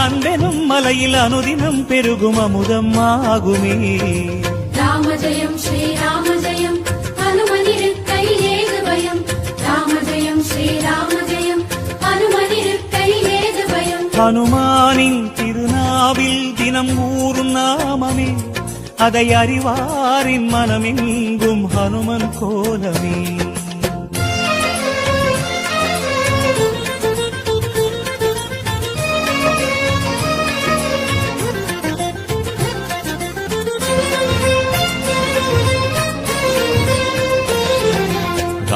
அன்பெனும் மலையில் அனுதினம் பெருகும் அமுதம் ஆகுமே. ராம ஜெயம் பயம்? ராம ஜெயம் ஹனுமானின் திருநாவில் தினம் ஊறும் நாமமே அதை அறிவாரின் மனமெங்கும் ஹனுமன் கோலமே.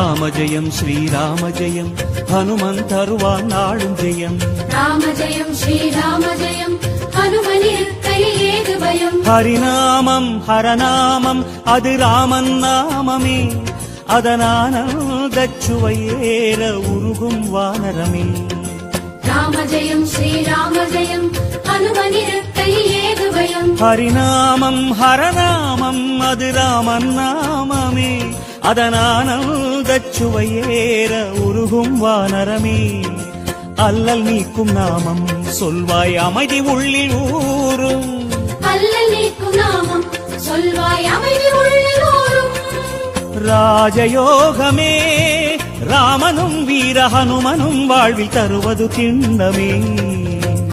ராம ஜெயம் ஸ்ரீராம ஜெயம் ஹனுமன் தருவான் நாளும் ஜெயம். ராம ஜெயம் ஸ்ரீராம ஜெயம் ஹரிநாமம் ஹரநாமம் அது ராமன் நாமமே. அதனானந்தச்சுவையேற உருகும் வானரமே. ராம ஜெயம் ஸ்ரீராம ஜெயம் ஹரிநாமம் ஹரநாமம் அது ராமன் நாமமே. அதனானந்தச்சுவையேற உருகும் வானரமே. அல்லல் நீக்கும் நாமம் சொல்வாய் அமைதி உள்ளில் ஊரும் அல்லல் நீக்கும் நாமம் சொல்வாய் அமைதி உள்ளில் ஊரும் ராஜயோகமே ராமனும் வீர ஹனுமனும் வாழ்வில் தருவது திண்ணமே.